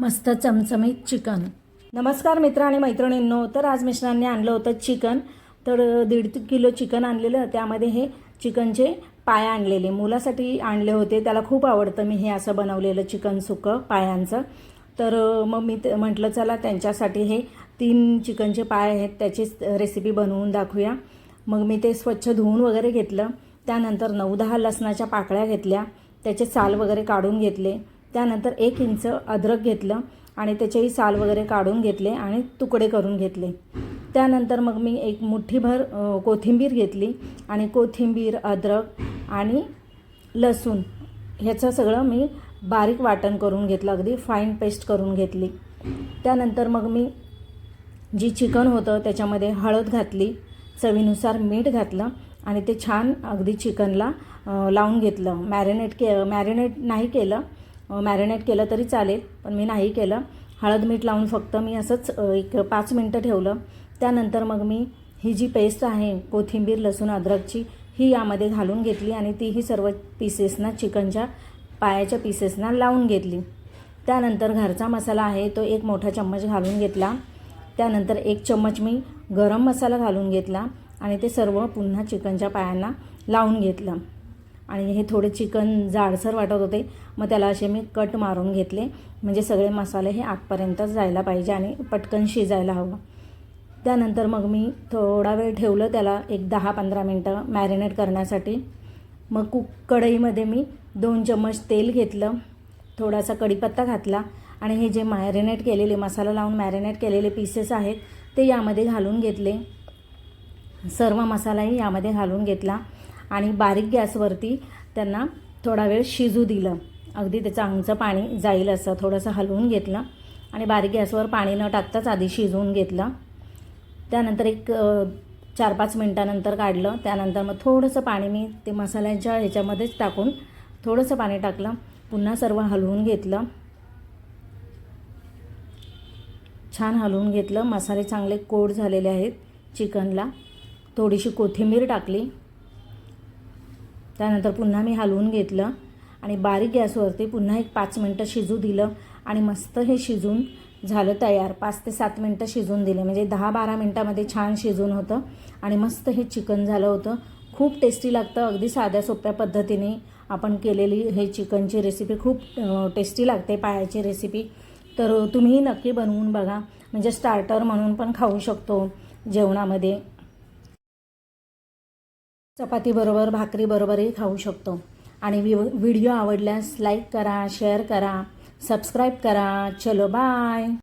मस्त चमचमीत चिकन. नमस्कार मित्र आणि मैत्रिणींनो तर आज मिश्रांनी आणलं होतं चिकन. तर दीड किलो चिकन आणलेलं त्यामध्ये हे चिकनचे पाय आणलेले. मुलासाठी आणले होते. त्याला खूप आवडतं. मी हे असं बनवलेलं चिकन सुकं पायांचं. तर मग मी ते- म्हटलं चला त्यांच्यासाठी हे तीन चिकनचे पाय आहेत. त्याचीच रेसिपी बनवून दाखवूया. मग मी ते स्वच्छ धुवून वगैरे घेतलं. त्यानंतर नऊ दहा लसणाच्या पाकळ्या घेतल्या. त्याचे साल वगैरे काढून घेतले. त्यानंतर एक इंच अद्रक घेतलं आणि त्याचेही साल वगैरे काढून घेतले आणि तुकडे करून घेतले. त्यानंतर मग मी एक मुठ्ठीभर कोथिंबीर घेतली आणि कोथिंबीर अद्रक आणि लसूण ह्याचं सगळं मी बारीक वाटण करून घेतलं अगदी फाईन पेस्ट करून घेतली. त्यानंतर मग मी जी चिकन होतं त्याच्यामध्ये हळद घातली चवीनुसार मीठ घातलं आणि ते छान अगदी चिकनला लावून घेतलं. मॅरिनेट के मॅरिनेट नाही केलं मॅरिनेट केलं तरी चालेल पण मी नाही केलं. हळद मीठ लावून फक्त मी असंच एक पाच मिनटं ठेवलं. त्यानंतर मग मी ही जी पेस्ट आहे कोथिंबीर लसूण अद्रकची ही यामध्ये घालून घेतली आणि तीही सर्व पीसेसना चिकनच्या पायाच्या पीसेसना लावून घेतली. त्यानंतर घरचा मसाला आहे तो एक मोठा चम्मच घालून घेतला. त्यानंतर एक चम्मच मी गरम मसाला घालून घेतला आणि ते सर्व पुन्हा चिकनच्या पायांना लावून घेतलं. आणि हे थोडे चिकन जाडसर वाटत होते. मग त्याला असे मी कट मारून घेतले. म्हणजे सगळे मसाले हे आतपर्यंत जायला पाहिजे आणि पटकन शिजायला हवं. त्यानंतर मग मी थोडा वेळ ठेवलं त्याला एक दहा पंधरा मिनटं मॅरिनेट करण्यासाठी. मग कुक कढईमध्ये मी दोन चम्मच तेल घेतलं. थोडासा कढीपत्ता घातला आणि हे जे मॅरिनेट केलेले मसाला लावून मॅरिनेट केलेले पीसेस आहेत ते यामध्ये घालून घेतले. सर्व मसालाही यामध्ये घालून घेतला. आणि बारीक गॅसवरती त्यांना थोडा वेळ शिजू दिलं. अगदी त्याचं अंगचं पाणी जाईल असं थोडंसं हलवून घेतलं आणि बारीक गॅसवर पाणी न टाकताच आधी शिजवून घेतलं. त्यानंतर एक चार पाच मिनटानंतर काढलं. त्यानंतर मग थोडंसं पाणी मी ते मसाल्याच्या ह्याच्यामध्येच टाकून थोडंसं पाणी टाकलं. पुन्हा सर्व हलवून घेतलं. छान हलवून घेतलं. मसाले चांगले कोड झालेले आहेत चिकनला. थोडीशी कोथिंबीर टाकली. त्यानंतर पुन्हा मी हलवून घेतलं आणि बारीक गॅसवरती पुन्हा एक पाच मिनटं शिजू दिलं आणि मस्त हे शिजून झालं तयार. पाच ते सात मिनटं शिजून दिले. म्हणजे दहा बारा मिनटामध्ये छान शिजून होतं आणि मस्त हे चिकन झालं होतं. खूप टेस्टी लागतं. अगदी साध्या सोप्या पद्धतीने आपण केलेली हे चिकनची रेसिपी खूप टेस्टी लागते पायाची रेसिपी तर तुम्हीही नक्की बनवून बघा. म्हणजे स्टार्टर म्हणून पण खाऊ शकतो जेवणामध्ये. चपातीबरोबर भाकरीबरोबरही खाऊ शकतो. आणि वि व्हिडिओ आवडल्यास लाईक करा शेअर करा सबस्क्राईब करा. चलो बाय